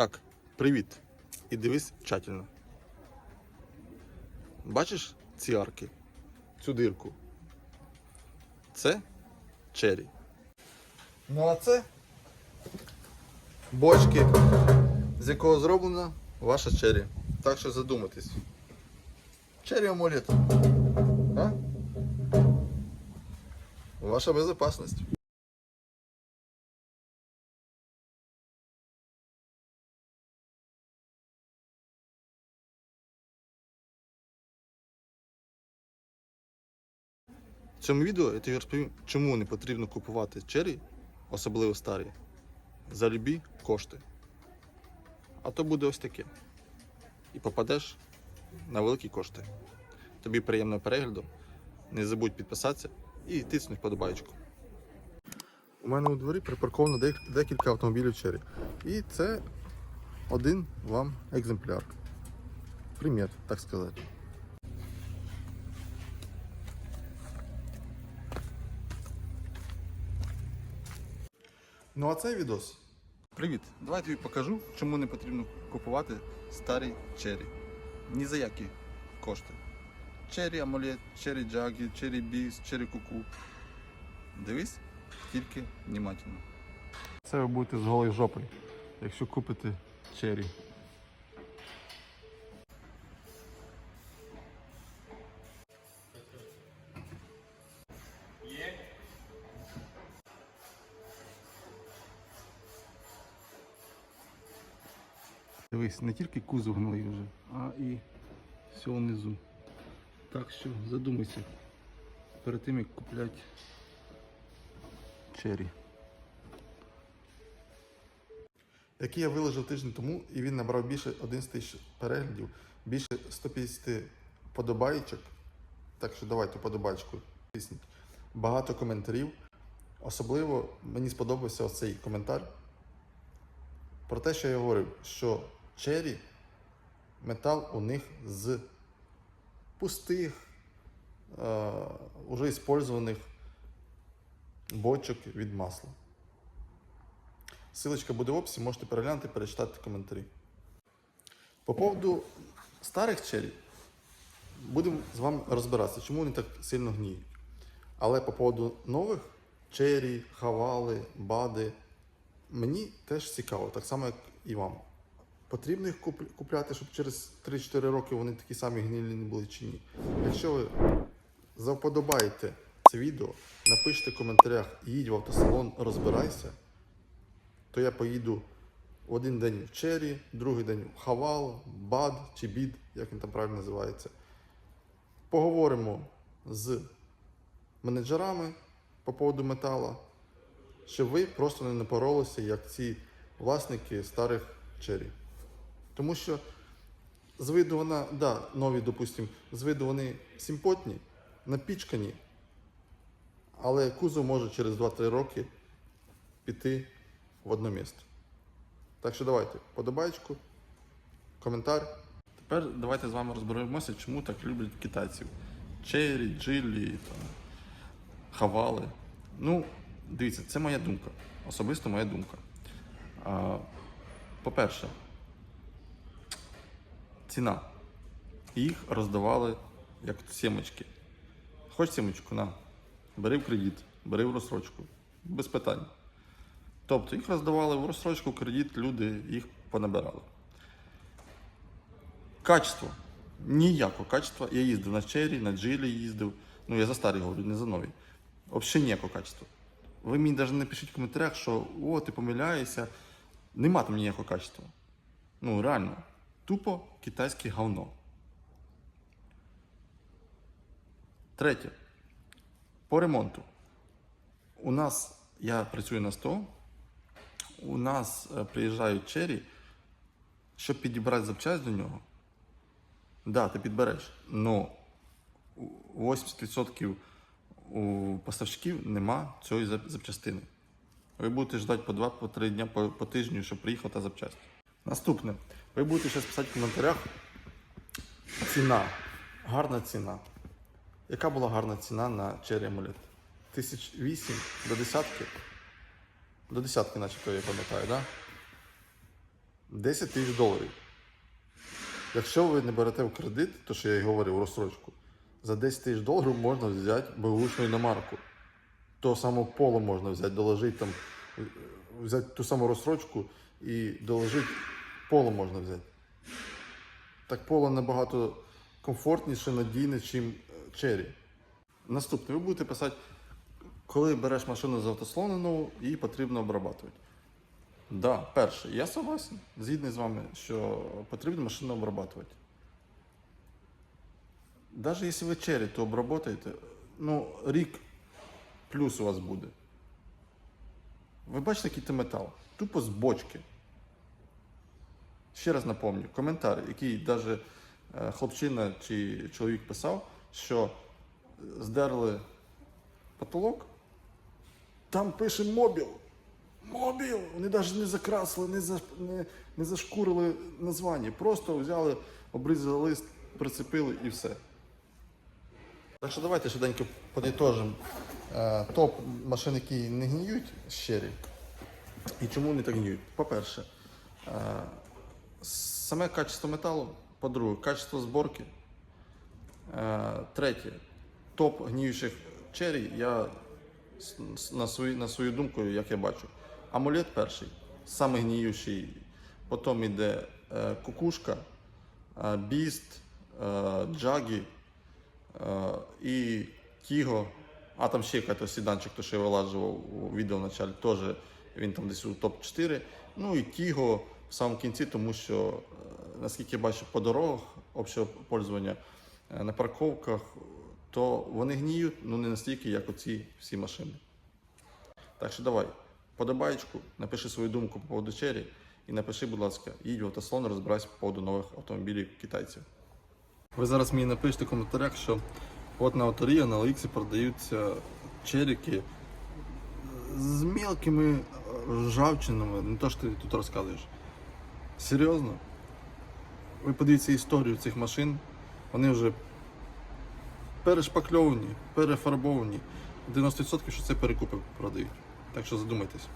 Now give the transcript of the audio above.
Так, привіт. І дивись тщательно. Бачиш ці арки? Цю дирку. Це чері. Ну а це бочки, з якого зроблена ваша чері. Так що задумайтесь. Чері амулет. А? Ваша безопасность. В цьому відео я тобі розповім, чому не потрібно купувати чері, особливо старі, за любі кошти. А то буде ось таке. І попадеш на великі кошти. Тобі приємного перегляду. Не забудь підписатися і тиснуть вподобайку. У мене у дворі припарковано декілька автомобілів чері. І це один вам екземпляр. Примір, так сказати. Ну а цей відос. Привіт! Давай тобі покажу, чому не потрібно купувати старі черрі. Ні за які кошти. Чері амулет, чері джагі, чері біс, чері куку. Дивись тільки внимательно. Це ви будете з голою жопою, якщо купите чері. Дивись, не тільки кузов гнилий вже, а і все внизу. Так що задумайся перед тим, як купляти чері. Який я виложив тиждень тому, і він набрав більше 11 тисяч переглядів, більше 150 подобайчик. Так що давайте подобайку тисніть. Багато коментарів. Особливо мені сподобався оцей коментар про те, що я говорив, що чері метал у них з пустих, е, уже бочок від масла. Силочка буде в описі, можете переглянути, перечитати коментарі. По поводу старих чері будемо з вами розбиратися, чому вони так сильно гніють. Але по поводу нових чері, хавали, бади, мені теж цікаво, так само, як і вам. Потрібно їх купляти, щоб через 3-4 роки вони такі самі гнилі не були чи ні. Якщо ви завподобаєте це відео, напишіть в коментарях, їдь в автосалон, розбирайся, то я поїду один день в Чері, другий день в Хавал, Бад чи Бід, як він там правильно називається. Поговоримо з менеджерами по поводу метала, щоб ви просто не напоролися, як ці власники старих чері. Тому що з виду вона, да, нові, допустимо, з виду вони симпотні, напічкані, але кузов може через 2-3 роки піти в одне місце. Так що давайте, подобайку, коментар. Тепер давайте з вами розберемося, чому так люблять китайців. Чері, джилі, хавали. Ну, дивіться, це моя думка. Особисто моя думка. По-перше, ціна. Їх роздавали як сімочки. Хоч сімочку, на. Бери в кредит, бери в розсрочку. Без питань. Тобто їх роздавали в розсрочку, кредит, люди їх понабирали. Качество. Ніякого качества. Я їздив на Чері, на Джилі їздив. Ну, я за старі говорю, не за нові. Взагалі ніякого качества. Ви мені навіть не пишіть в коментарях, що о, ти помиляєшся. Нема там ніякого качества. Ну, реально. Тупо китайське говно. Третє. По ремонту. У нас, я працюю на 100, у нас е, приїжджають чері, щоб підібрати запчасть до нього. Да, ти підбереш. але 80% у поставщиків нема цієї запчастини. Ви будете ждати по 2-3 дня по, по тижню, щоб приїхала та запчасть. Наступне. Ви будете зараз писати в коментарях. Ціна. Гарна ціна. Яка була гарна ціна на Cherry? Тисяч вісім до десятки? До десятки, начебто, я пам'ятаю? Да? 10 тисяч доларів. Якщо ви не берете в кредит, то що я і говорив, розсрочку, за 10 тисяч доларів можна взяти беушну іномарку. То самого поло можна взяти, доложити там, е, взяти ту саму розсрочку і доложити поло можна взяти. Так поло набагато комфортніше, надійне, чим чері. Наступне, ви будете писати, коли береш машину з автослону нову, її потрібно обрабатувати. Да, перше, я согласен, згідний з вами, що потрібно машину обрабатувати. Навіть якщо ви чері, то обработаєте, ну, рік плюс у вас буде. Ви бачите, який це метал? Тупо з бочки. Ще раз напомню, коментар, який навіть хлопчина чи чоловік писав, що здерли потолок, там пише мобіл. Мобіл! Вони навіть не закрасили, не, за, не, не зашкурили названня. Просто взяли, обрізали лист, прицепили і все. Так що давайте швиденько подітожимо е, топ машин, які не гніють щирі. І чому вони так гніють? По-перше, е, саме качество металу, по-друге, качество зборки. Е, третє, топ гніючих чері, я на свою, на свою думку, як я бачу. Амулет перший, самий гніючий, потім йде е, кукушка, е, біст, джагі і Тіго. А там ще якийсь сіданчик, то що я вилажував у відео в началі, теж він там десь у топ-4. Ну і Тіго в самому кінці, тому що, е, наскільки я бачу, по дорогах общого пользування е, на парковках, то вони гніють, ну не настільки, як оці всі машини. Так що давай, подобаєчку, напиши свою думку по поводу чері і напиши, будь ласка, їдь в автослон, розбирайся по поводу нових автомобілів китайців. Ви зараз мені напишете в коментарях, що от на Авторія на OLX продаються черіки з мелкими е, ржавчинами, не то, що ти тут розказуєш. Серйозно? Ви подивіться історію цих машин, вони вже перешпакльовані, перефарбовані. 90% що це перекупи продають. Так що задумайтесь.